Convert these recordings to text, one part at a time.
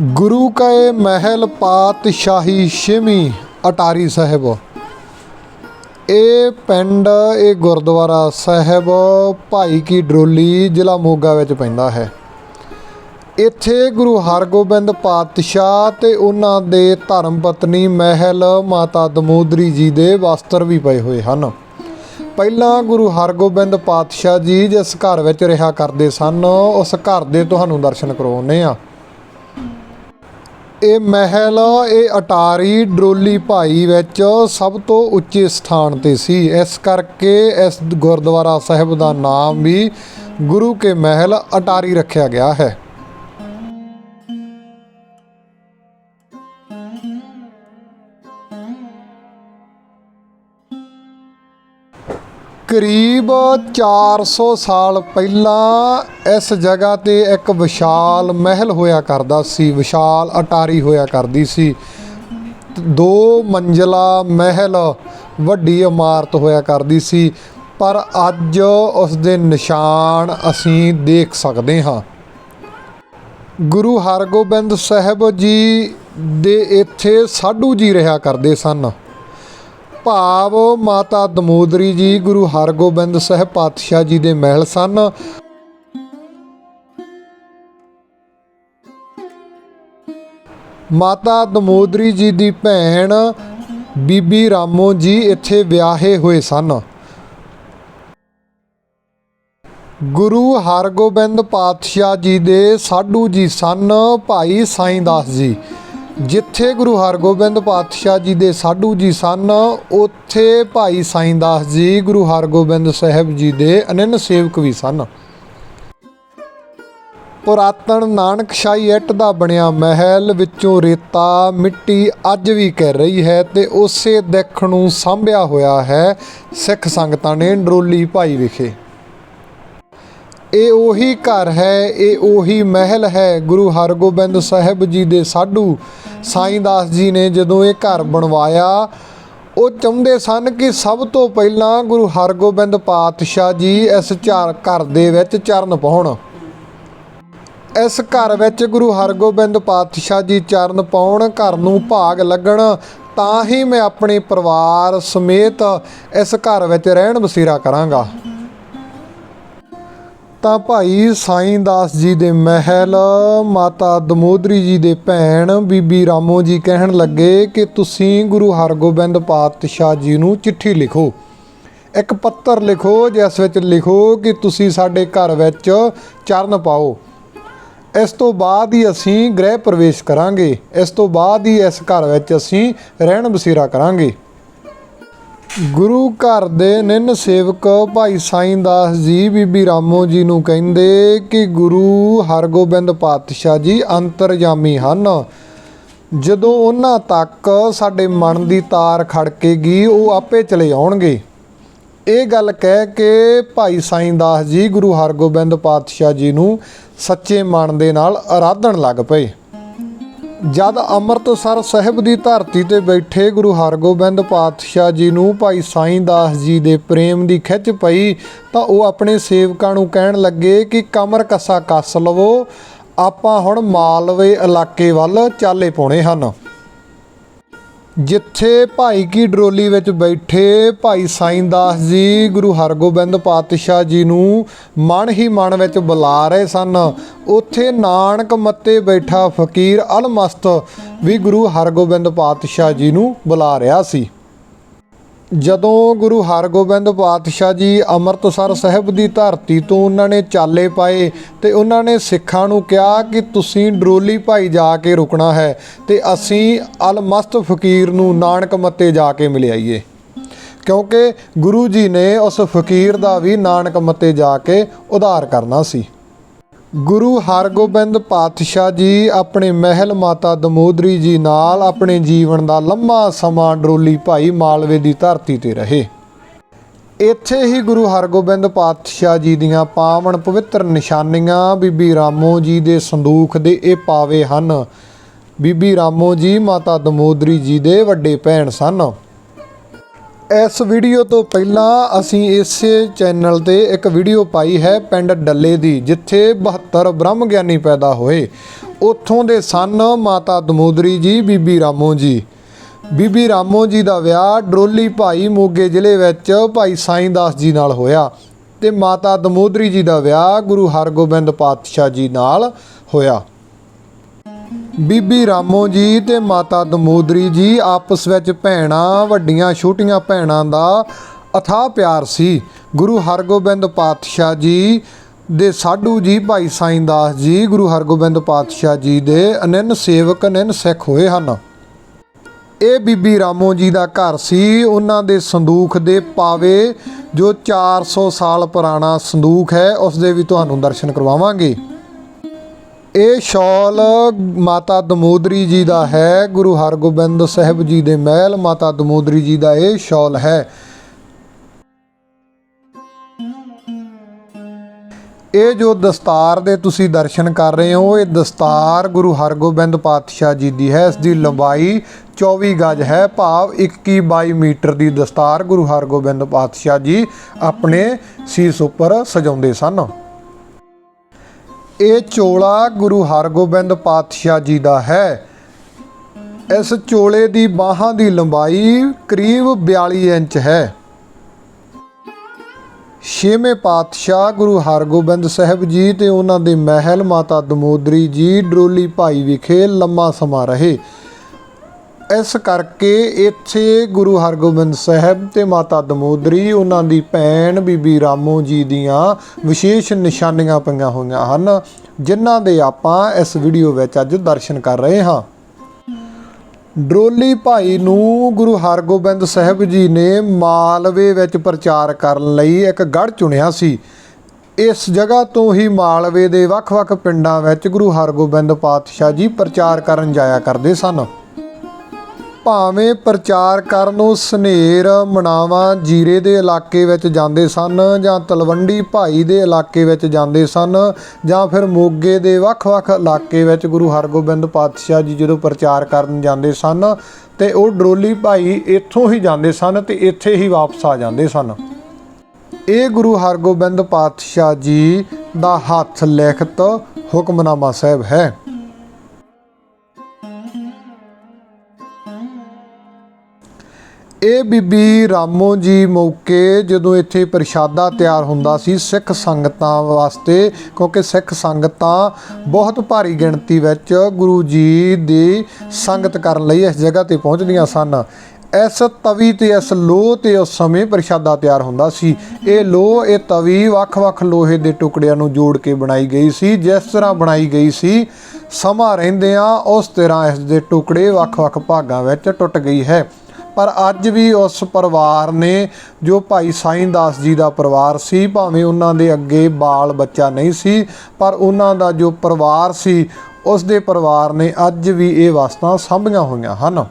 ਗੁਰੂ ਕਏ ਮਹਿਲ ਪਾਤਸ਼ਾਹੀ ਛੇਵੀਂ ਅਟਾਰੀ ਸਾਹਿਬ। ਇਹ ਪਿੰਡ ਇਹ ਗੁਰਦੁਆਰਾ ਸਾਹਿਬ, ਭਾਈ ਕੀ ਡਰੋਲੀ ਜ਼ਿਲ੍ਹਾ ਮੋਗਾ ਵਿੱਚ ਪੈਂਦਾ ਹੈ। ਇੱਥੇ ਗੁਰੂ ਹਰਗੋਬਿੰਦ ਪਾਤਸ਼ਾਹ ਤੇ ਉਹਨਾਂ ਦੇ ਧਰਮ ਪਤਨੀ ਮਹਿਲ ਮਾਤਾ ਦਮੋਦਰੀ ਜੀ ਦੇ ਵਸਤਰ ਵੀ ਪਏ ਹੋਏ ਹਨ। ਪਹਿਲਾਂ ਗੁਰੂ ਹਰਗੋਬਿੰਦ ਪਾਤਸ਼ਾਹ ਜੀ ਜਿਸ ਘਰ ਵਿੱਚ ਰਿਹਾ ਕਰਦੇ ਸਨ, ਉਸ ਘਰ ਦੇ ਤੁਹਾਨੂੰ ਦਰਸ਼ਨ ਕਰਵਾਉਂਦੇ ਆ ਇਹ ਮਹਿਲ ਇਹ ਅਟਾਰੀ ਡਰੋਲੀ ਭਾਈ ਵਿੱਚ ਸਭ ਤੋਂ ਉੱਚੇ ਸਥਾਨ ਤੇ ਸੀ। ਇਸ ਕਰਕੇ ਇਸ ਗੁਰਦੁਆਰਾ ਸਾਹਿਬ ਦਾ ਨਾਮ ਵੀ ਗੁਰੂ ਕੇ ਮਹਿਲ ਅਟਾਰੀ ਰੱਖਿਆ ਗਿਆ ਹੈ। ਕਰੀਬ 400 ਸਾਲ ਪਹਿਲਾਂ ਇਸ ਜਗ੍ਹਾ ਤੇ ਇੱਕ ਵਿਸ਼ਾਲ ਮਹਿਲ ਹੋਇਆ ਕਰਦਾ ਸੀ, ਵਿਸ਼ਾਲ ਅਟਾਰੀ ਹੋਇਆ ਕਰਦੀ ਸੀ। ਦੋ ਮੰਜ਼ਲਾ ਮਹਿਲ, ਵੱਡੀ ਇਮਾਰਤ ਹੋਇਆ ਕਰਦੀ ਸੀ, ਪਰ ਅੱਜ ਉਸ ਦੇ ਨਿਸ਼ਾਨ ਅਸੀਂ ਦੇਖ ਸਕਦੇ ਹਾਂ। ਗੁਰੂ ਹਰਗੋਬਿੰਦ ਸਾਹਿਬ ਜੀ ਦੇ ਇੱਥੇ ਸਾਧੂ ਜੀ ਰਿਹਾ ਕਰਦੇ ਸਨ। ਭਾਵ ਮਾਤਾ ਦਮੋਦਰੀ ਜੀ, ਗੁਰੂ ਹਰਗੋਬਿੰਦ ਸਾਹਿਬ ਪਾਤਸ਼ਾਹ ਜੀ ਦੇ ਮਹਿਲ ਸਨ। ਮਾਤਾ ਦਮੋਦਰੀ ਜੀ ਦੀ ਭੈਣ ਬੀਬੀ ਰਾਮੋ ਜੀ ਇੱਥੇ ਵਿਆਹੇ ਹੋਏ ਸਨ। ਗੁਰੂ ਹਰਗੋਬਿੰਦ ਪਾਤਸ਼ਾਹ ਜੀ ਦੇ ਸਾਧੂ ਜੀ ਸਨ ਭਾਈ ਸਾਈਂ ਦਾਸ ਜੀ। ਜਿੱਥੇ ਗੁਰੂ ਹਰਗੋਬਿੰਦ ਪਾਤਸ਼ਾਹ ਜੀ ਦੇ ਸਾਧੂ ਜੀ ਸਨ, ਉੱਥੇ ਭਾਈ ਸਾਈਂ ਦਾਸ ਜੀ, ਗੁਰੂ ਹਰਗੋਬਿੰਦ ਸਾਹਿਬ ਜੀ ਦੇ ਅਨੰਨ ਸੇਵਕ ਵੀ ਸਨ। ਪੁਰਾਤਨ ਨਾਨਕਸ਼ਾਹੀ ਇੱਟ ਦਾ ਬਣਿਆ ਮਹਿਲ ਵਿੱਚੋਂ ਰੇਤਾ, ਮਿੱਟੀ ਅੱਜ ਵੀ ਕਹਿ ਰਹੀ ਹੈ ਤੇ ਉਸੇ ਦਿੱਖ ਨੂੰ ਸਾਂਭਿਆ ਹੋਇਆ ਹੈ ਸਿੱਖ ਸੰਗਤਾਂ ਨੇ ਡਰੋਲੀ ਭਾਈ ਵਿਖੇ। ਇਹ ਉਹੀ ਘਰ ਹੈ, ਇਹ ਉਹੀ ਮਹਿਲ ਹੈ। ਗੁਰੂ ਹਰਗੋਬਿੰਦ ਸਾਹਿਬ ਜੀ ਦੇ ਸਾਧੂ ਸਾਈਂ ਦਾਸ ਜੀ ਨੇ ਜਦੋਂ ਇਹ ਘਰ ਬਣਵਾਇਆ, ਉਹ ਚਾਹੁੰਦੇ ਸਨ ਕਿ ਸਭ ਤੋਂ ਪਹਿਲਾਂ ਗੁਰੂ ਹਰਗੋਬਿੰਦ ਪਾਤਸ਼ਾਹ ਜੀ ਇਸ ਚਾਰ ਘਰ ਦੇ ਵਿੱਚ ਚਰਨ ਪਾਉਣ। ਇਸ ਘਰ ਵਿੱਚ ਗੁਰੂ ਹਰਗੋਬਿੰਦ ਪਾਤਸ਼ਾਹ ਜੀ ਚਰਨ ਪਾਉਣ, ਘਰ ਨੂੰ ਭਾਗ ਲੱਗਣ, ਤਾਂ ਹੀ ਮੈਂ ਆਪਣੇ ਪਰਿਵਾਰ ਸਮੇਤ ਇਸ ਘਰ ਵਿੱਚ ਰਹਿਣ ਬਸੇਰਾ ਕਰਾਂਗਾ। ਤਾਂ ਭਾਈ ਸਾਈਂ ਦਾਸ ਜੀ ਦੇ ਮਹਿਲ, ਮਾਤਾ ਦਮੋਦਰੀ ਜੀ ਦੇ ਭੈਣ, ਬੀਬੀ ਰਾਮੋ ਜੀ ਕਹਿਣ ਲੱਗੇ ਕਿ ਤੁਸੀਂ ਗੁਰੂ ਹਰਗੋਬਿੰਦ ਪਾਤਸ਼ਾਹ ਜੀ ਨੂੰ ਚਿੱਠੀ ਲਿਖੋ। ਇੱਕ ਪੱਤਰ ਲਿਖੋ, ਜਿਸ ਵਿੱਚ ਲਿਖੋ ਕਿ ਤੁਸੀਂ ਸਾਡੇ ਘਰ ਵਿੱਚ ਚਰਨ ਪਾਓ। ਇਸ ਤੋਂ ਬਾਅਦ ਹੀ ਅਸੀਂ ਗ੍ਰਹਿ ਪ੍ਰਵੇਸ਼ ਕਰਾਂਗੇ। ਇਸ ਤੋਂ ਬਾਅਦ ਹੀ ਇਸ ਘਰ ਵਿੱਚ ਅਸੀਂ ਰਹਿਣ ਬਸੇਰਾ ਕਰਾਂਗੇ। ਗੁਰੂ ਘਰ ਦੇ ਨਿੰਨ ਸੇਵਕ ਭਾਈ ਸਾਈਂ ਦਾਸ ਜੀ ਬੀਬੀ ਰਾਮੋ ਜੀ ਨੂੰ ਕਹਿੰਦੇ ਕਿ ਗੁਰੂ ਹਰਗੋਬਿੰਦ ਪਾਤਸ਼ਾਹ ਜੀ ਅੰਤਰਜਾਮੀ ਹਨ। ਜਦੋਂ ਉਹਨਾਂ ਤੱਕ ਸਾਡੇ ਮਨ ਦੀ ਤਾਰ ਖੜਕੇਗੀ, ਉਹ ਆਪੇ ਚਲੇ ਆਉਣਗੇ। ਇਹ ਗੱਲ ਕਹਿ ਕੇ ਭਾਈ ਸਾਈਂ ਦਾਸ ਜੀ ਗੁਰੂ ਹਰਗੋਬਿੰਦ ਪਾਤਸ਼ਾਹ ਜੀ ਨੂੰ ਸੱਚੇ ਮਨ ਦੇ ਨਾਲ ਆਰਾਧਣ ਲੱਗ ਪਏ। ਜਦ ਅੰਮ੍ਰਿਤਸਰ ਸਾਹਿਬ ਦੀ ਧਰਤੀ ਤੇ ਬੈਠੇ ਗੁਰੂ ਹਰਗੋਬਿੰਦ ਪਾਤਸ਼ਾਹ ਜੀ ਨੂੰ ਭਾਈ ਸਾਈਂ ਦਾਸ ਜੀ ਦੇ ਪ੍ਰੇਮ ਦੀ ਖਿੱਚ ਪਈ, ਤਾਂ ਉਹ ਆਪਣੇ ਸੇਵਕਾਂ ਨੂੰ ਕਹਿਣ ਲੱਗੇ ਕਿ ਕਮਰ ਕੱਸਾ ਕੱਸ ਲਵੋ, ਆਪਾਂ ਹੁਣ ਮਾਲਵੇ ਇਲਾਕੇ ਵੱਲ ਚਾਲੇ ਪਾਉਣੇ ਹਨ। ਜਿੱਥੇ ਭਾਈ ਕੀ ਡਰੋਲੀ ਵਿੱਚ ਬੈਠੇ ਭਾਈ ਸਾਈਂ ਦਾਸ ਜੀ, ਗੁਰੂ ਹਰਗੋਬਿੰਦ ਪਾਤਸ਼ਾਹ ਜੀ ਨੂੰ ਮਨ ਹੀ ਮਨ ਵਿੱਚ ਬੁਲਾ ਰਹੇ ਸਨ। ਉੱਥੇ ਨਾਨਕ ਮੱਤੇ ਬੈਠਾ ਫਕੀਰ ਅਲਮਸਤ ਵੀ ਗੁਰੂ ਹਰਗੋਬਿੰਦ ਪਾਤਸ਼ਾਹ ਜੀ ਨੂੰ ਬੁਲਾ ਰਿਹਾ ਸੀ। ਜਦੋਂ ਗੁਰੂ ਹਰਗੋਬਿੰਦ ਪਾਤਸ਼ਾਹ ਜੀ ਅੰਮ੍ਰਿਤਸਰ ਸਾਹਿਬ ਦੀ ਧਰਤੀ ਤੋਂ ਉਹਨਾਂ ਨੇ ਚਾਲੇ ਪਾਏ ਤੇ ਉਹਨਾਂ ਨੇ ਸਿੱਖਾਂ ਨੂੰ ਕਿਹਾ ਕਿ ਤੁਸੀਂ ਡਰੋਲੀ ਭਾਈ ਜਾ ਕੇ ਰੁਕਣਾ ਹੈ ਤੇ ਅਸੀਂ ਅਲਮਸਤ ਫਕੀਰ ਨੂੰ ਨਾਨਕ ਮੱਤੇ ਜਾ ਕੇ ਮਿਲਿਆਈਏ ਕਿਉਂਕਿ ਗੁਰੂ ਜੀ ਨੇ ਉਸ ਫਕੀਰ ਦਾ ਵੀ ਨਾਨਕ ਮੱਤੇ ਜਾ ਕੇ ਉਧਾਰ ਕਰਨਾ ਸੀ। ਗੁਰੂ ਹਰਗੋਬਿੰਦ ਪਾਤਸ਼ਾਹ ਜੀ ਆਪਣੇ ਮਹਿਲ ਮਾਤਾ ਦਮੋਦਰੀ ਜੀ ਨਾਲ ਆਪਣੇ ਜੀਵਨ ਦਾ ਲੰਮਾ ਸਮਾਂ ਡਰੋਲੀ ਭਾਈ ਮਾਲਵੇ ਦੀ ਧਰਤੀ ਤੇ ਰਹੇ। ਇੱਥੇ ਹੀ ਗੁਰੂ ਹਰਗੋਬਿੰਦ ਪਾਤਸ਼ਾਹ ਜੀ ਦੀਆਂ ਪਾਵਨ ਪਵਿੱਤਰ ਨਿਸ਼ਾਨੀਆਂ ਬੀਬੀ ਰਾਮੋ ਜੀ ਦੇ ਸੰਦੂਖ ਦੇ ਇਹ ਪਾਵੇ ਹਨ। ਬੀਬੀ ਰਾਮੋ ਜੀ ਮਾਤਾ ਦਮੋਦਰੀ ਜੀ ਦੇ ਵੱਡੇ ਭੈਣ ਸਨ। ਇਸ ਵੀਡੀਓ ਤੋਂ ਪਹਿਲਾਂ ਅਸੀਂ ਇਸੇ ਚੈਨਲ ਤੇ ਇੱਕ ਵੀਡੀਓ ਪਾਈ ਹੈ ਪਿੰਡ ਡੱਲੇ ਦੀ, ਜਿੱਥੇ 72 ਬ੍ਰਹਮ ਗਿਆਨੀ ਪੈਦਾ ਹੋਏ। ਉੱਥੋਂ ਦੇ ਸਨ ਮਾਤਾ ਦਮੋਦਰੀ ਜੀ, ਬੀਬੀ ਰਾਮੋ ਜੀ। ਬੀਬੀ ਰਾਮੋ ਜੀ ਦਾ ਵਿਆਹ ਡਰੋਲੀ ਭਾਈ ਮੋਗੇ ਜ਼ਿਲ੍ਹੇ ਵਿੱਚ ਭਾਈ ਸਾਈਂ ਦਾਸ ਜੀ ਨਾਲ ਹੋਇਆ ਤੇ ਮਾਤਾ ਦਮੋਦਰੀ ਜੀ ਦਾ ਵਿਆਹ ਗੁਰੂ ਹਰਗੋਬਿੰਦ ਪਾਤਸ਼ਾਹ ਜੀ ਨਾਲ ਹੋਇਆ। ਬੀਬੀ ਰਾਮੋ ਜੀ ਤੇ ਮਾਤਾ ਦਮੋਦਰੀ ਜੀ ਆਪਸ ਵਿੱਚ ਭੈਣਾਂ, ਵੱਡੀਆਂ, ਛੋਟੀਆਂ ਭੈਣਾਂ ਦਾ ਅਥਾਹ ਪਿਆਰ ਸੀ। ਗੁਰੂ ਹਰਗੋਬਿੰਦ ਪਾਤਸ਼ਾਹ ਜੀ ਦੇ ਸਾਧੂ ਜੀ ਭਾਈ ਸਾਈਂ ਦਾਸ ਜੀ, ਗੁਰੂ ਹਰਗੋਬਿੰਦ ਪਾਤਸ਼ਾਹ ਜੀ ਦੇ ਅਨੰਨ ਸੇਵਕ, ਅਨੰਨ ਸਿੱਖ ਹੋਏ ਹਨ। ਇਹ ਬੀਬੀ ਰਾਮੋ ਜੀ ਦਾ ਘਰ ਸੀ। ਉਹਨਾਂ ਦੇ ਸੰਦੂਖ ਦੇ ਪਾਵੇ, ਜੋ 400 ਸਾਲ ਪੁਰਾਣਾ ਸੰਦੂਖ ਹੈ, ਉਸ ਦੇ ਵੀ ਤੁਹਾਨੂੰ ਦਰਸ਼ਨ ਕਰਵਾਵਾਂਗੇ। ਇਹ ਸ਼ਾਲ ਮਾਤਾ ਦਮੋਦਰੀ ਜੀ ਦਾ ਹੈ, ਗੁਰੂ ਹਰਗੋਬਿੰਦ ਸਾਹਿਬ ਜੀ ਦੇ ਮਹਿਲ ਮਾਤਾ ਦਮੋਦਰੀ ਜੀ ਦਾ ਇਹ ਸ਼ਾਲ ਹੈ। ਇਹ ਜੋ ਦਸਤਾਰ ਦੇ ਤੁਸੀਂ ਦਰਸ਼ਨ ਕਰ ਰਹੇ ਹੋ, ਇਹ ਦਸਤਾਰ ਗੁਰੂ ਹਰਗੋਬਿੰਦ ਪਾਤਸ਼ਾਹ ਜੀ ਦੀ ਹੈ। ਇਸ ਦੀ ਲੰਬਾਈ 24 ਗਜ ਹੈ, ਭਾਵ 21 22 ਮੀਟਰ ਦੀ ਦਸਤਾਰ ਗੁਰੂ ਹਰਗੋਬਿੰਦ ਪਾਤਸ਼ਾਹ ਜੀ ਆਪਣੇ ਸੀਸ ਉੱਪਰ ਸਜਾਉਂਦੇ ਸਨ। ਇਹ ਚੋਲਾ ਗੁਰੂ ਹਰਗੋਬਿੰਦ ਪਾਤਸ਼ਾਹ ਜੀ ਦਾ ਹੈ। ਇਸ ਚੋਲੇ ਦੀ ਬਾਹਾਂ ਦੀ ਲੰਬਾਈ ਕਰੀਬ 42 ਇੰਚ ਹੈ। ਛੇਵੇਂ ਪਾਤਸ਼ਾਹ ਗੁਰੂ ਹਰਗੋਬਿੰਦ ਸਾਹਿਬ ਜੀ ਤੇ ਉਹਨਾਂ ਦੇ ਮਹਿਲ ਮਾਤਾ ਦਮੋਦਰੀ ਜੀ, ਡਰੋਲੀ ਭਾਈ ਵਿਖੇ ਲੰਮਾ ਸਮਾਂ ਰਹੇ। ਇਸ ਕਰਕੇ ਇੱਥੇ ਗੁਰੂ ਹਰਗੋਬਿੰਦ ਸਾਹਿਬ ਤੇ ਮਾਤਾ ਦਮੋਦਰੀ, ਉਹਨਾਂ ਦੀ ਭੈਣ ਬੀਬੀ ਰਾਮੋ ਜੀ ਦੀਆਂ ਵਿਸ਼ੇਸ਼ ਨਿਸ਼ਾਨੀਆਂ ਪਈਆਂ ਹੋਈਆਂ ਹਨ, ਜਿਨ੍ਹਾਂ ਦੇ ਆਪਾਂ ਇਸ ਵੀਡੀਓ ਵਿੱਚ ਅੱਜ ਦਰਸ਼ਨ ਕਰ ਰਹੇ ਹਾਂ। ਡਰੋਲੀ ਭਾਈ ਨੂੰ ਗੁਰੂ ਹਰਗੋਬਿੰਦ ਸਾਹਿਬ ਜੀ ਨੇ ਮਾਲਵੇ ਵਿੱਚ ਪ੍ਰਚਾਰ ਕਰਨ ਲਈ ਇੱਕ ਗੜ੍ਹ ਚੁਣਿਆ ਸੀ। ਇਸ ਜਗ੍ਹਾ ਤੋਂ ਹੀ ਮਾਲਵੇ ਦੇ ਵੱਖ-ਵੱਖ ਪਿੰਡਾਂ ਵਿੱਚ ਗੁਰੂ ਹਰਗੋਬਿੰਦ ਪਾਤਸ਼ਾਹ ਜੀ ਪ੍ਰਚਾਰ ਕਰਨ ਜਾਇਆ ਕਰਦੇ ਸਨ। ਭਾਵੇਂ ਪ੍ਰਚਾਰ ਕਰਨ ਨੂੰ ਸਨੇਰ ਮਨਾਵਾ ਜੀਰੇ ਦੇ ਇਲਾਕੇ ਵਿੱਚ ਜਾਂਦੇ ਸਨ ਜਾਂ ਤਲਵੰਡੀ ਭਾਈ ਦੇ ਇਲਾਕੇ ਵਿੱਚ ਜਾਂਦੇ ਸਨ ਜਾਂ ਫਿਰ ਮੋਗੇ ਦੇ ਵੱਖ-ਵੱਖ ਇਲਾਕੇ ਵਿੱਚ ਗੁਰੂ ਹਰਗੋਬਿੰਦ ਪਾਤਸ਼ਾਹ ਜੀ ਜਦੋਂ ਪ੍ਰਚਾਰ ਕਰਨ ਜਾਂਦੇ ਸਨ ਤੇ ਉਹ ਡਰੋਲੀ ਭਾਈ ਇੱਥੋਂ ਹੀ ਜਾਂਦੇ ਸਨ ਤੇ ਇੱਥੇ ਹੀ ਵਾਪਸ ਆ ਜਾਂਦੇ ਸਨ। ਇਹ ਗੁਰੂ ਹਰਗੋਬਿੰਦ ਪਾਤਸ਼ਾਹ ਜੀ ਦਾ ਹੱਥ ਲਿਖਤ ਹੁਕਮਨਾਮਾ ਸਾਹਿਬ ਹੈ। ਇਹ ਬੀਬੀ ਰਾਮੋ ਜੀ ਮੌਕੇ ਜਦੋਂ ਇੱਥੇ ਪ੍ਰਸ਼ਾਦਾ ਤਿਆਰ ਹੁੰਦਾ ਸੀ, ਸਿੱਖ ਸੰਗਤਾਂ ਵਾਸਤੇ, ਕਿਉਂਕਿ ਸਿੱਖ ਸੰਗਤਾਂ ਬਹੁਤ ਭਾਰੀ ਗਿਣਤੀ ਵਿੱਚ ਗੁਰੂ ਜੀ ਦੀ ਸੰਗਤ ਕਰਨ ਲਈ ਇਸ ਜਗ੍ਹਾ ਤੇ ਪਹੁੰਚਦੀਆਂ ਸਨ। ਇਸ ਤਵੀ ਤੇ ਇਸ ਲੋਹ ਤੇ ਉਸ ਸਮੇਂ ਪ੍ਰਸ਼ਾਦਾ ਤਿਆਰ ਹੁੰਦਾ ਸੀ। ਇਹ ਲੋਹ, ਇਹ ਤਵੀ ਵੱਖ-ਵੱਖ ਲੋਹੇ ਦੇ ਟੁਕੜਿਆਂ ਨੂੰ ਜੋੜ ਕੇ ਬਣਾਈ ਗਈ ਸੀ। ਜਿਸ ਤਰ੍ਹਾਂ ਬਣਾਈ ਗਈ ਸੀ, ਸਮਾਂ ਰਹਿੰਦਿਆਂ ਉਸ ਤਰ੍ਹਾਂ ਇਸ ਦੇ ਟੁਕੜੇ ਵੱਖ-ਵੱਖ ਭਾਗਾਂ ਵਿੱਚ ਟੁੱਟ ਗਈ ਹੈ। ਪਰ ਅੱਜ ਵੀ ਉਸ ਪਰਿਵਾਰ ਨੇ, ਜੋ ਭਾਈ ਸਾਈਂ ਦਾਸ ਜੀ ਦਾ ਪਰਿਵਾਰ ਸੀ, ਭਾਵੇਂ ਉਹਨਾਂ ਦੇ ਅੱਗੇ ਬਾਲ ਬੱਚਾ ਨਹੀਂ ਸੀ, ਪਰ ਉਹਨਾਂ ਦਾ ਜੋ ਪਰਿਵਾਰ ਸੀ, ਉਸ ਦੇ ਪਰਿਵਾਰ ਨੇ ਅੱਜ ਵੀ ਇਹ ਵਸਤਾਂ ਸਾਂਭੀਆਂ ਹੋਈਆਂ ਹਨ।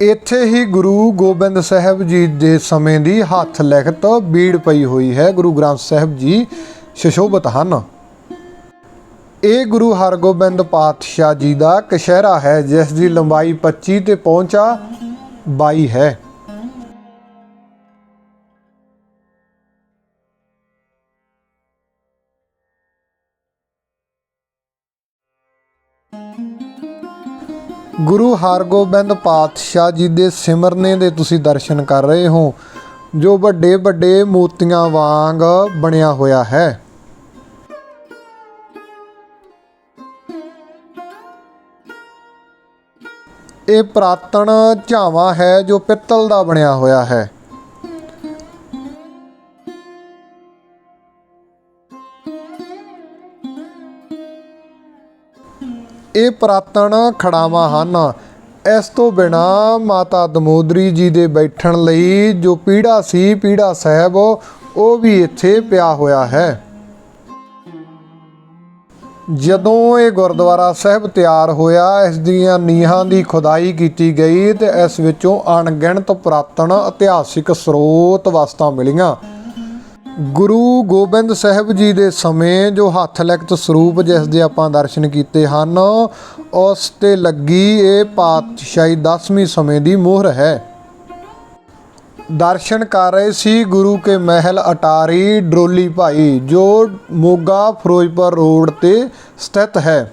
ਇੱਥੇ ਹੀ ਗੁਰੂ ਗੋਬਿੰਦ ਸਾਹਿਬ ਜੀ ਦੇ ਸਮੇਂ ਦੀ ਹੱਥ ਲਿਖਤ ਬੀੜ ਪਈ ਹੋਈ ਹੈ, ਗੁਰੂ ਗ੍ਰੰਥ ਸਾਹਿਬ ਜੀ ਸ਼ਸ਼ੋਭਤ ਹਨ। ਇਹ ਗੁਰੂ ਹਰਗੋਬਿੰਦ ਪਾਤਸ਼ਾਹ ਜੀ ਦਾ ਕਸ਼ਹਿਰਾ ਹੈ, ਜਿਸ ਦੀ ਲੰਬਾਈ 25 ਤੇ ਪਹੁੰਚਾ 22 ਹੈ। ਗੁਰੂ ਹਰਗੋਬਿੰਦ ਪਾਤਸ਼ਾਹ ਜੀ ਦੇ ਸਿਮਰਨੇ ਦੇ ਤੁਸੀਂ ਦਰਸ਼ਨ ਕਰ ਰਹੇ ਹੋ, ਜੋ ਵੱਡੇ ਵੱਡੇ ਮੋਤੀਆਂ ਵਾਂਗ ਬਣਿਆ ਹੋਇਆ ਹੈ। ਇਹ ਪ੍ਰਾਤਨ ਝਾਵਾ ਹੈ ਜੋ ਪਿੱਤਲ ਦਾ ਬਣਿਆ ਹੋਇਆ ਹੈ। ਇਹ ਪ੍ਰਾਤਨ ਖੜਾਵਾਂ ਹਨ। ਇਸ ਤੋਂ ਬਿਨਾ ਮਾਤਾ ਦਮੋਦਰੀ ਜੀ ਦੇ ਬੈਠਣ ਲਈ ਜੋ ਪੀੜਾ ਸੀ, ਪੀੜਾ ਸਾਹਿਬ, ਉਹ ਵੀ ਇੱਥੇ ਪਿਆ ਹੋਇਆ ਹੈ। ਜਦੋਂ ਇਹ ਗੁਰਦੁਆਰਾ ਸਾਹਿਬ ਤਿਆਰ ਹੋਇਆ, ਇਸ ਦੀਆਂ ਨੀਹਾਂ ਦੀ ਖੁਦਾਈ ਕੀਤੀ ਗਈ ਤੇ ਇਸ ਵਿੱਚੋਂ ਅਣਗਿਣਤ ਪੁਰਾਤਨ ਇਤਿਹਾਸਿਕ ਸਰੋਤ ਵਸਤਾਂ ਮਿਲੀਆਂ। ਗੁਰੂ ਗੋਬਿੰਦ ਸਾਹਿਬ ਜੀ ਦੇ ਸਮੇਂ ਜੋ ਹੱਥ ਲਿਖਤ ਸਰੂਪ ਜਿਸ ਦੇ ਆਪਾਂ ਦਰਸ਼ਨ ਕੀਤੇ ਹਨ, ਉਸ ਤੇ ਲੱਗੀ ਇਹ ਪਾਤਸ਼ਾਹੀ 10ਵੀਂ ਸਮੇਂ ਦੀ ਮੋਹਰ ਹੈ। ਦਰਸ਼ਨ ਕਰ ਰਹੇ ਸੀ ਗੁਰੂ ਕੇ ਮਹਿਲ ਅਟਾਰੀ ਡਰੋਲੀ ਭਾਈ, ਜੋ ਮੋਗਾ ਫਿਰੋਜ਼ਪੁਰ ਰੋਡ ਤੇ ਸਥਿਤ ਹੈ।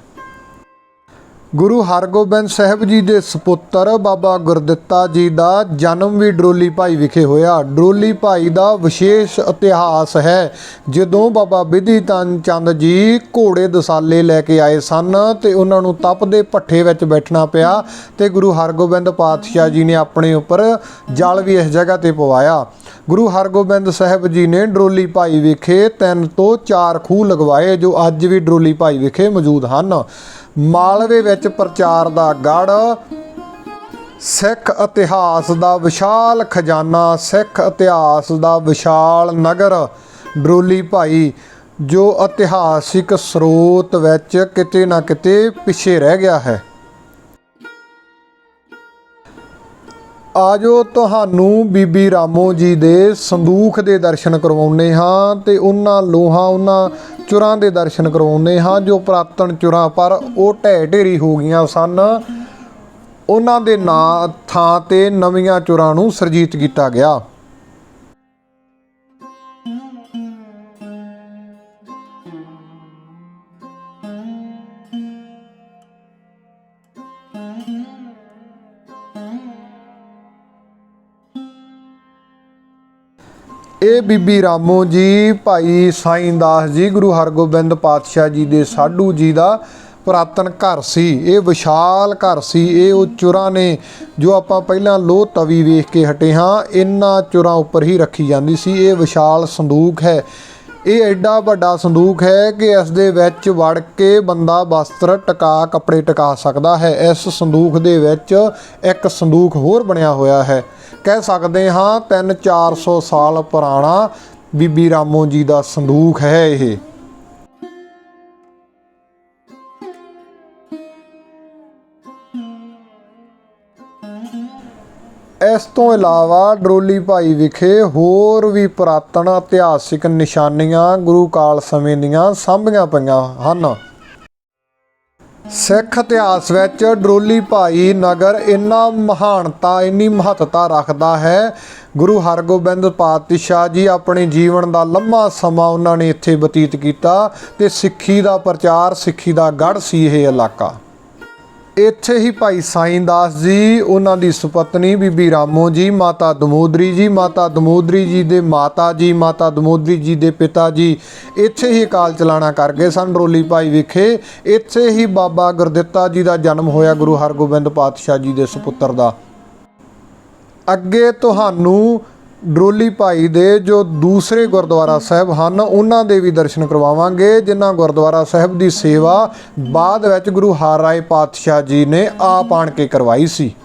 ਗੁਰੂ ਹਰਗੋਬਿੰਦ ਸਾਹਿਬ ਜੀ ਦੇ ਸੁਪੁੱਤਰ ਬਾਬਾ ਗੁਰਦਿੱਤਾ ਜੀ ਦਾ ਜਨਮ ਵੀ ਡਰੋਲੀ ਭਾਈ ਵਿਖੇ ਹੋਇਆ। ਡਰੋਲੀ ਭਾਈ ਦਾ ਵਿਸ਼ੇਸ਼ ਇਤਿਹਾਸ ਹੈ। ਜਦੋਂ ਬਾਬਾ ਵਿਧੀ ਚੰਦ ਜੀ ਘੋੜੇ ਦਸਾਲੇ ਲੈ ਕੇ ਆਏ ਸਨ ਤੇ ਉਹਨਾਂ ਨੂੰ ਤਪਦੇ ਭੱਠੇ ਵਿੱਚ ਬੈਠਣਾ ਪਿਆ ਤੇ ਗੁਰੂ ਹਰਗੋਬਿੰਦ ਪਾਤਸ਼ਾਹ ਜੀ ਨੇ ਆਪਣੇ ਉੱਪਰ ਜਲ ਵੀ ਇਸ ਜਗ੍ਹਾ ਤੇ ਪਵਾਇਆ। ਗੁਰੂ ਹਰਗੋਬਿੰਦ ਸਾਹਿਬ ਜੀ ਨੇ ਡਰੋਲੀ ਭਾਈ ਵਿਖੇ ਤਿੰਨ ਤੋਂ ਚਾਰ ਖੂਹ ਲਗਵਾਏ ਜੋ ਅੱਜ ਵੀ ਡਰੋਲੀ ਭਾਈ ਵਿਖੇ ਮੌਜੂਦ ਹਨ। ਮਾਲਵੇ ਵਿੱਚ ਪ੍ਰਚਾਰ ਦਾ ਗੜ, ਸਿੱਖ ਇਤਿਹਾਸ ਦਾ ਵਿਸ਼ਾਲ ਖਜ਼ਾਨਾ, ਸਿੱਖ ਇਤਿਹਾਸ ਦਾ ਵਿਸ਼ਾਲ ਨਗਰ। ਡਰੋਲੀ ਭਾਈ, ਜੋ ਇਤਿਹਾਸਿਕ ਸਰੋਤ ਵਿੱਚ ਕਿਤੇ ਨਾ ਕਿਤੇ ਪਿੱਛੇ ਰਹਿ ਗਿਆ ਹੈ। ਆਜੋ ਤੁਹਾਨੂੰ ਬੀਬੀ ਰਾਮੋ ਜੀ ਦੇ ਸੰਦੂਖ ਦੇ ਦਰਸ਼ਨ ਕਰਵਾਉਨੇ ਹਾਂ ਤੇ ਉਹਨਾਂ ਲੋਹਾਂ, ਉਹਨਾਂ ਚੁਰਾਂ ਦੇ ਦਰਸ਼ਨ ਕਰਵਾਉਨੇ ਹਾਂ, ਜੋ ਪ੍ਰਾਤਨ ਚੁਰਾਂ, ਪਰ ਉਹ ਢਹਿ ਢੇਰੀ ਹੋ ਗਈਆਂ ਸਨ। ਉਹਨਾਂ ਦੇ ਨਾਂ, ਥਾਂ ਤੇ ਨਵੀਆਂ ਚੁਰਾਂ ਨੂੰ ਸਰਜੀਤ ਕੀਤਾ ਗਿਆ। ਇਹ ਬੀਬੀ ਰਾਮੋ ਜੀ, ਭਾਈ ਸਾਈਂ ਦਾਸ ਜੀ, ਗੁਰੂ ਹਰਗੋਬਿੰਦ ਪਾਤਸ਼ਾਹ ਜੀ ਦੇ ਸਾਧੂ ਜੀ ਦਾ ਪੁਰਾਤਨ ਘਰ ਸੀ। ਇਹ ਵਿਸ਼ਾਲ ਘਰ ਸੀ। ਇਹ ਉਹ ਚੁਰਾਂ ਨੇ ਜੋ ਆਪਾਂ ਪਹਿਲਾਂ ਲੋਹ ਤਵੀ ਵੇਖ ਕੇ ਹਟੇ ਹਾਂ, ਇਹਨਾਂ ਚੁਰਾਂ ਉੱਪਰ ਹੀ ਰੱਖੀ ਜਾਂਦੀ ਸੀ। ਇਹ ਵਿਸ਼ਾਲ ਸੰਦੂਕ ਹੈ। ਇਹ ਐਡਾ ਵੱਡਾ ਸੰਦੂਕ ਹੈ ਕਿ ਇਸ ਦੇ ਵਿੱਚ ਵੜ ਕੇ ਬੰਦਾ ਵਸਤਰ ਟਿਕਾ, ਕੱਪੜੇ ਟਿਕਾ ਸਕਦਾ ਹੈ। ਇਸ ਸੰਦੂਕ ਦੇ ਵਿੱਚ ਇੱਕ ਸੰਦੂਕ ਹੋਰ ਬਣਿਆ ਹੋਇਆ ਹੈ। ਕਹਿ ਸਕਦੇ ਹਾਂ 3-400 ਸਾਲ ਪੁਰਾਣਾ ਬੀਬੀ ਰਾਮੋ ਜੀ ਦਾ ਸੰਦੂਕ ਹੈ ਇਹ। ਇਸ ਤੋਂ ਇਲਾਵਾ ਡਰੋਲੀ ਭਾਈ ਵਿਖੇ ਹੋਰ ਵੀ ਪੁਰਾਤਨ ਇਤਿਹਾਸਿਕ ਨਿਸ਼ਾਨੀਆਂ ਗੁਰੂ ਕਾਲ ਸਮੇਂ ਦੀਆਂ ਸਾਂਭੀਆਂ ਪਈਆਂ ਹਨ। ਸਿੱਖ ਇਤਿਹਾਸ ਵਿੱਚ ਡਰੋਲੀ ਭਾਈ ਨਗਰ ਇੰਨਾ ਮਹਾਨਤਾ ਇੰਨੀ ਮਹੱਤਤਾ ਰੱਖਦਾ ਹੈ। ਗੁਰੂ ਹਰਗੋਬਿੰਦ ਪਾਤਸ਼ਾਹ ਜੀ ਆਪਣੇ ਜੀਵਨ ਦਾ ਲੰਮਾ ਸਮਾਂ ਉਹਨਾਂ ਨੇ ਇੱਥੇ ਬਤੀਤ ਕੀਤਾ ਤੇ ਸਿੱਖੀ ਦਾ ਪ੍ਰਚਾਰ, ਸਿੱਖੀ ਦਾ ਗੜ ਸੀ ਇਹ ਇਲਾਕਾ। ਇੱਥੇ ਹੀ ਭਾਈ ਸਾਈਂ ਦਾਸ ਜੀ, ਉਹਨਾਂ ਦੀ ਸੁਪਤਨੀ ਬੀਬੀ ਰਾਮੋ ਜੀ, ਮਾਤਾ ਦਮੋਦਰੀ ਜੀ, ਮਾਤਾ ਦਮੋਦਰੀ ਜੀ ਦੇ ਮਾਤਾ ਜੀ, ਮਾਤਾ ਦਮੋਦਰੀ ਜੀ ਦੇ ਪਿਤਾ ਜੀ, ਇੱਥੇ ਹੀ ਕਾਲ ਚਲਾਣਾ ਕਰ ਗਏ ਸਨ ਰੋਲੀ ਭਾਈ ਵਿਖੇ। ਇੱਥੇ ਹੀ ਬਾਬਾ ਗੁਰਦਿੱਤਾ ਜੀ ਦਾ ਜਨਮ ਹੋਇਆ ਗੁਰੂ ਹਰਗੋਬਿੰਦ ਪਾਤਸ਼ਾਹ ਜੀ ਦੇ ਸੁਪੁੱਤਰ ਦਾ। ਅੱਗੇ ਤੁਹਾਨੂੰ ਡਰੋਲੀ ਭਾਈ ਦੇ ਜੋ ਦੂਸਰੇ ਗੁਰਦੁਆਰਾ ਸਾਹਿਬ ਹਨ, ਉਹਨਾਂ ਦੇ ਵੀ ਦਰਸ਼ਨ ਕਰਵਾਵਾਂਗੇ। ਜਿਨ੍ਹਾਂ ਗੁਰਦੁਆਰਾ ਸਾਹਿਬ ਦੀ ਸੇਵਾ ਬਾਅਦ ਵਿੱਚ ਗੁਰੂ ਹਰ ਰਾਏ ਪਾਤਸ਼ਾਹ ਜੀ ਨੇ ਆਪ ਆਣ ਕੇ ਕਰਵਾਈ ਸੀ।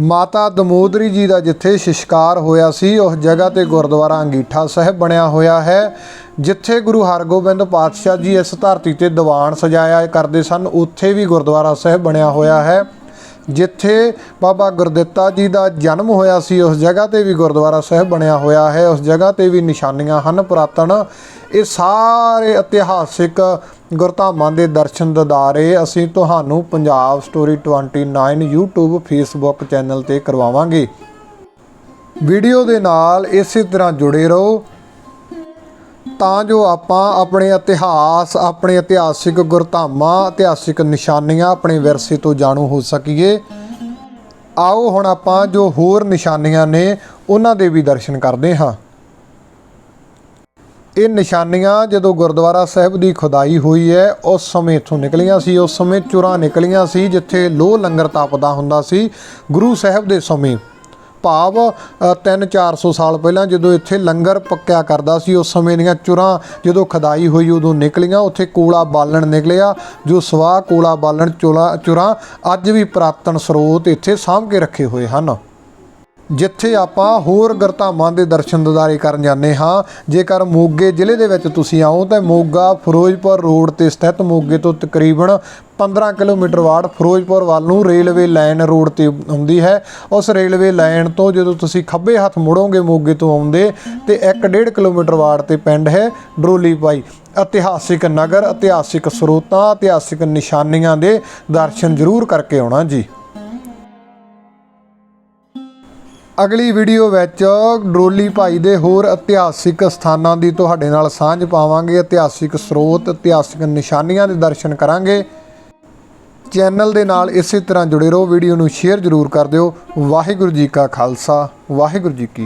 ਮਾਤਾ ਦਮੋਦਰੀ ਜੀ ਦਾ ਜਿੱਥੇ ਸ਼ਿਸ਼ਕਾਰ ਹੋਇਆ ਸੀ, ਉਸ ਜਗ੍ਹਾ ਤੇ ਗੁਰਦੁਆਰਾ ਅੰਗੀਠਾ ਸਾਹਿਬ ਬਣਿਆ ਹੋਇਆ ਹੈ, ਜਿੱਥੇ ਗੁਰੂ ਹਰਗੋਬਿੰਦ ਪਾਤਸ਼ਾਹ ਜੀ ਇਸ ਧਰਤੀ ਤੇ ਦੀਵਾਨ ਸਜਾਇਆ ਕਰਦੇ ਸਨ। ਉੱਥੇ ਵੀ ਗੁਰਦੁਆਰਾ ਸਾਹਿਬ ਬਣਿਆ ਹੋਇਆ ਹੈ। ਜਿੱਥੇ ਬਾਬਾ ਗੁਰਦਿੱਤਾ ਜੀ ਦਾ ਜਨਮ ਹੋਇਆ ਸੀ, ਉਸ ਜਗ੍ਹਾ ਤੇ ਵੀ ਗੁਰਦੁਆਰਾ ਸਾਹਿਬ ਬਣਿਆ ਹੋਇਆ ਹੈ, ਉਸ ਜਗ੍ਹਾ ਤੇ ਵੀ ਨਿਸ਼ਾਨੀਆਂ ਹਨ ਪੁਰਾਤਨ। ਇਹ ਸਾਰੇ ਇਤਿਹਾਸਿਕ ਗੁਰਧਾਮਾਂ ਦੇ ਦਰਸ਼ਨ ਦਿਦਾਰੇ ਅਸੀਂ ਤੁਹਾਨੂੰ Punjab story 29 YouTube, Facebook channel ਤੇ ਕਰਵਾਵਾਂਗੇ। ਵੀਡੀਓ ਦੇ ਨਾਲ ਇਸੇ ਤਰ੍ਹਾਂ ਜੁੜੇ ਰਹੋ। ਤਾਂ ਜੋ ਆਪਾਂ ਆਪਣੇ ਇਤਿਹਾਸ, ਆਪਣੇ ਇਤਿਹਾਸਿਕ ਗੁਰਧਾਮਾਂ, ਇਤਿਹਾਸਿਕ ਨਿਸ਼ਾਨੀਆਂ ਆਪਣੇ ਵਿਰਸੇ ਤੋਂ ਜਾਣੂ ਹੋ ਸਕੀਏ। ਆਓ ਹੁਣ ਆਪਾਂ ਜੋ ਹੋਰ ਨਿਸ਼ਾਨੀਆਂ ਨੇ, ਉਹਨਾਂ ਦੇ ਵੀ ਦਰਸ਼ਨ ਕਰਦੇ ਹਾਂ। ਇਹ ਨਿਸ਼ਾਨੀਆਂ ਜਦੋਂ ਗੁਰਦੁਆਰਾ ਸਾਹਿਬ ਦੀ ਖੁਦਾਈ ਹੋਈ ਹੈ, ਉਸ ਸਮੇਂ ਇੱਥੋਂ ਨਿਕਲੀਆਂ ਸੀ, ਉਸ ਸਮੇਂ ਚੁਰਾਂ ਨਿਕਲੀਆਂ ਸੀ, ਜਿੱਥੇ ਲੋਹ ਲੰਗਰ ਤਾਪਦਾ ਹੁੰਦਾ ਸੀ ਗੁਰੂ ਸਾਹਿਬ ਦੇ ਸਮੇਂ। ਭਾਵ 3-400 ਸਾਲ ਪਹਿਲਾਂ ਜਦੋਂ ਇੱਥੇ ਲੰਗਰ ਪੱਕਿਆ ਕਰਦਾ ਸੀ, ਉਸ ਸਮੇਂ ਦੀਆਂ ਚੁਰਾਂ ਜਦੋਂ ਖਦਾਈ ਹੋਈ ਉਦੋਂ ਨਿਕਲੀਆਂ, ਉੱਥੇ ਕੋਲਾ ਬਾਲਣ ਨਿਕਲਿਆ, ਜੋ ਸਵਾਹ ਕੋਲਾ ਬਾਲਣ ਚੋਲਾ, ਚੁਰਾਂ ਅੱਜ ਵੀ ਪ੍ਰਾਤਨ ਸਰੋਤ ਇੱਥੇ ਸਾਂਭ ਕੇ ਰੱਖੇ ਹੋਏ ਹਨ। ਜਿੱਥੇ ਆਪਾਂ ਹੋਰ ਗੁਰਧਾਮਾਂ ਦੇ ਦਰਸ਼ਨ ਦਿਦਾਰੇ ਕਰਨ ਜਾਂਦੇ ਹਾਂ। ਜੇਕਰ ਮੋਗੇ ਜ਼ਿਲ੍ਹੇ ਦੇ ਵਿੱਚ ਤੁਸੀਂ ਆਓ ਤਾਂ ਮੋਗਾ ਫਿਰੋਜ਼ਪੁਰ ਰੋਡ ਤੇ ਸਥਿਤ ਮੋਗੇ ਤੋਂ ਤਕਰੀਬਨ 15 ਕਿਲੋਮੀਟਰ ਵਾੜ ਫਿਰੋਜ਼ਪੁਰ ਵੱਲ ਨੂੰ ਰੇਲਵੇ ਲਾਈਨ ਰੋਡ ਤੇ ਹੁੰਦੀ ਹੈ। ਉਸ ਰੇਲਵੇ ਲਾਈਨ ਤੋਂ ਜਦੋਂ ਤੁਸੀਂ ਖੱਬੇ ਹੱਥ ਮੁੜੋਗੇ ਮੋਗੇ ਤੋਂ ਆਉਂਦੇ ਤੇ 1.5 ਕਿਲੋਮੀਟਰ ਵਾੜ ਤੇ ਪਿੰਡ ਹੈ ਡਰੋਲੀ ਪਾਈ ਇਤਿਹਾਸਿਕ ਨਗਰ, ਇਤਿਹਾਸਿਕ ਸਰੋਤਾਂ, ਇਤਿਹਾਸਿਕ ਨਿਸ਼ਾਨੀਆਂ ਦੇ ਦਰਸ਼ਨ ਜ਼ਰੂਰ ਕਰਕੇ ਆਉਣਾ ਜੀ। ਅਗਲੀ ਵੀਡੀਓ ਵਿੱਚ ਡਰੋਲੀ ਭਾਈ ਦੇ ਹੋਰ ਇਤਿਹਾਸਿਕ ਸਥਾਨਾਂ ਦੀ ਤੁਹਾਡੇ ਨਾਲ ਸਾਂਝ ਪਾਵਾਂਗੇ। ਇਤਿਹਾਸਿਕ ਸਰੋਤ, ਇਤਿਹਾਸਿਕ ਨਿਸ਼ਾਨੀਆਂ ਦੇ ਦਰਸ਼ਨ ਕਰਾਂਗੇ। ਚੈਨਲ ਦੇ ਨਾਲ ਇਸੇ ਤਰ੍ਹਾਂ ਜੁੜੇ ਰਹੋ। ਵੀਡੀਓ ਨੂੰ ਸ਼ੇਅਰ ਜ਼ਰੂਰ ਕਰ ਦਿਓ। ਵਾਹਿਗੁਰੂ ਜੀ ਕਾ ਖਾਲਸਾ, ਵਾਹਿਗੁਰੂ ਜੀ ਕੀ